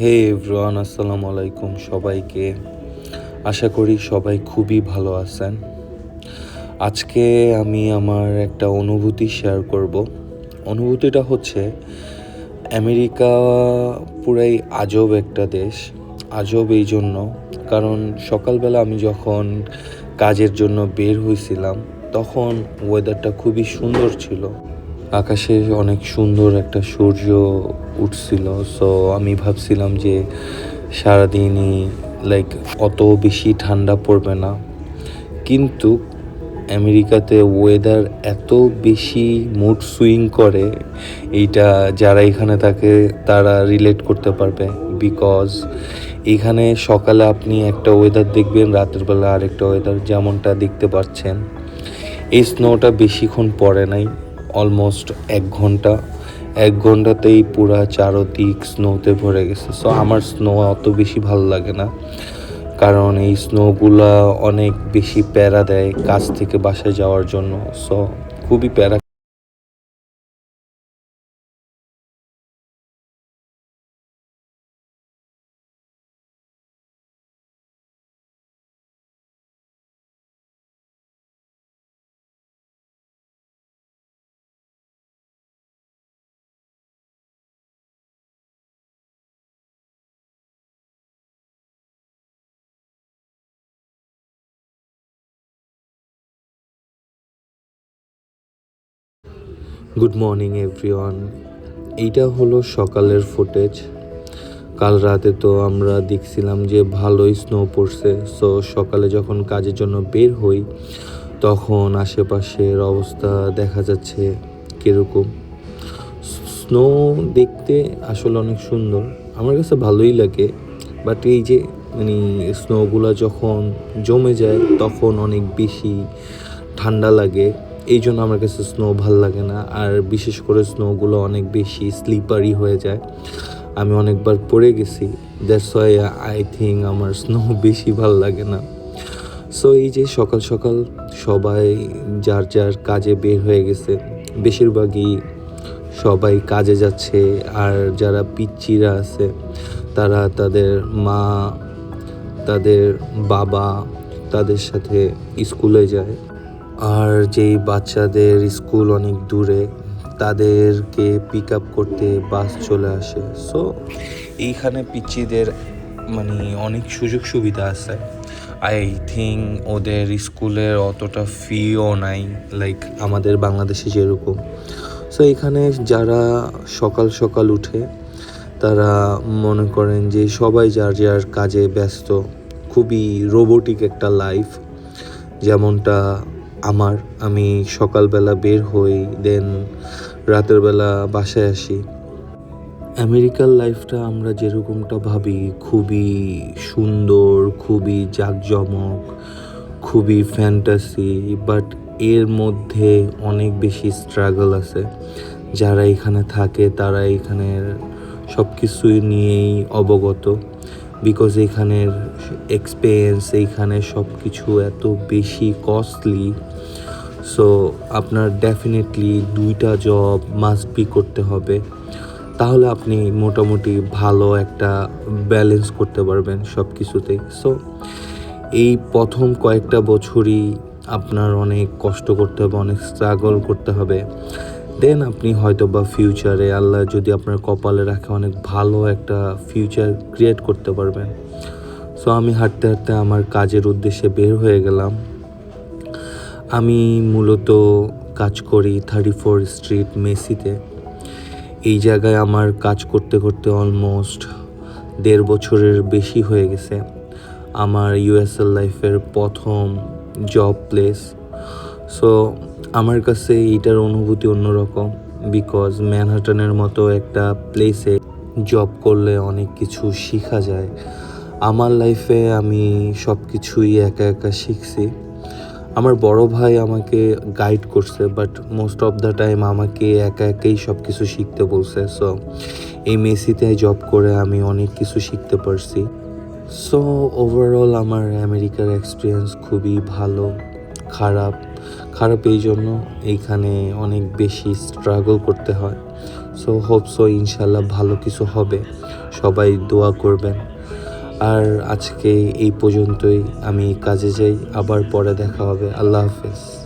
হে everyone, আসসালামু আলাইকুম সবাইকে। আশা করি সবাই খুবই ভালো আছেন। আজকে আমি আমার একটা অনুভূতি শেয়ার করব। অনুভূতিটা হচ্ছে, আমেরিকা পুরাই আজব একটা দেশ। আজব এই জন্য। কারণ সকালবেলা আমি যখন কাজের জন্য বের হয়েছিলাম তখন ওয়েদারটা খুবই সুন্দর ছিল। আকাশে অনেক সুন্দর একটা সূর্য উঠছিল। সো আমি ভাবছিলাম যে সারাদিনই লাইক অত বেশি ঠান্ডা পড়বে না। কিন্তু আমেরিকাতে ওয়েদার এত বেশি মুড সুইং করে, এইটা যারা এখানে থাকে, তারা রিলেট করতে পারবে। বিকজ এখানে সকালে আপনি একটা ওয়েদার দেখবেন, রাতের বেলা আরেকটা ওয়েদার যেমনটা দেখতে পাচ্ছেন। এই স্নোটা বেশিক্ষণ পড়ে নাই। অলমোস্ট এক ঘণ্টা, এক ঘন্টাতেই পুরা চারোদিক স্নোতে ভরে গেছে। সো আমার স্নো অত বেশি ভালো লাগে না। কারণ এই স্নোগুলা অনেক বেশি প্যারা দেয় কাজ থেকে বাসায় যাওয়ার জন্য। সো খুবই প্যারা গুড মর্নিং এভরিওয়ান এইটা হলো সকালের ফুটেজ কাল রাতে তো আমরা দেখছিলাম যে ভালোই স্নো পড়ছে। সো সকালে যখন কাজের জন্য বের হই, তখন আশেপাশের অবস্থা দেখা যাচ্ছে কীরকম। স্নো দেখতে আসলে অনেক সুন্দর। আমার কাছে ভালোই লাগে। বাট এই যে মানে স্নোগুলো যখন জমে যায়, তখন অনেক বেশি ঠান্ডা লাগে। এই জন্য আমার কাছে স্নো ভালো লাগে না। আর বিশেষ করে স্নোগুলো অনেক বেশি স্লিপারি হয়ে যায়। আমি অনেকবার পড়ে গেছি। দ্যাটস ওয়াই আই থিঙ্ক আমার স্নো বেশি ভালো লাগে না। সো এই যে সকাল সকাল সবাই যার যার কাজে বের হয়ে গেছে, বেশিরভাগই সবাই কাজে যাচ্ছে। আর যারা পিচ্চিরা আছে, তারা তাদের মা, তাদের বাবা, তাদের সাথে স্কুলে যায়। আর যেই বাচ্চাদের স্কুল অনেক দূরে, তাদেরকে পিক আপ করতে বাস চলে আসে। সো এইখানে পিচ্চিদের মানে অনেক সুযোগ সুবিধা আছে। আই থিঙ্ক ওদের স্কুলের অতটা ফিও নাই লাইক আমাদের বাংলাদেশে যেরকম। সো এখানে যারা সকাল সকাল উঠে, তারা মনে করেন যে সবাই যার যার কাজে ব্যস্ত, খুবই রোবোটিক একটা লাইফ যেমনটা আমার, আমি সকালবেলা বের হই দেন রাতের বেলা বাসায় আসি। আমেরিকার লাইফটা আমরা যেরকমটা ভাবি, খুবই সুন্দর, খুবই জাঁকজমক, খুবই ফ্যান্টাসি বাট এর মধ্যে অনেক বেশি স্ট্রাগল আছে। যারা এখানে থাকে, তারা এখানের সব কিছুই নিয়েই অবগত। বিকজ এখানের এক্সপেরিয়েন্স এইখানে সব কিছু এত বেশি কস্টলি সো আপনার ডেফিনেটলি দুইটা জব মাস্ট বি করতে হবে। তাহলে আপনি মোটামুটি ভালো একটা ব্যালেন্স করতে পারবেন সব কিছুতেই সো এই প্রথম কয়েকটা বছরই আপনার অনেক কষ্ট করতে হবে, অনেক স্ট্রাগল করতে হবে। দেন আপনি হয়তো বা ফিউচারে আল্লাহ যদি আপনার কপালে রাখে অনেক ভালো একটা ফিউচার ক্রিয়েট করতে পারবেন। সো আমি হাঁটতে হাঁটতে আমার কাজের উদ্দেশ্যে বের হয়ে গেলাম। আমি মূলত কাজ করি থার্টি ফোর স্ট্রিট মেসিতে। এই জায়গায় আমার কাজ করতে করতে অলমোস্ট দেড় বছরের বেশি হয়ে গেছে। আমার ইউএসএল লাইফের প্রথম জব প্লেস সো আমার কাছে এইটার অনুভূতি অন্যরকম বিকজ ম্যানহাটনের মতো একটা প্লেসে জব করলে অনেক কিছু শেখা যায়। আমার লাইফে আমি সব কিছুই একা একা শিখছি। আমার বড় ভাই আমাকে গাইড করছে but most of the time আমাকে একা একাই সব কিছু শিখতে বলছে। সো এই মেসিতে জব করে আমি অনেক কিছু শিখতে পারছি। সো ওভারঅল আমার আমেরিকার এক্সপিরিয়েন্স খুবই ভালো, খারাপ। খারাপ এই জন্য এইখানে অনেক বেশি স্ট্রাগল করতে হয়। সো হোপ সো ইনশাল্লাহ ভালো কিছু হবে। সবাই দোয়া করবেন। আর আজকে এই পর্যন্তই। আমি কাজে যাই। আবার পরে দেখা হবে। আল্লাহ হাফেজ।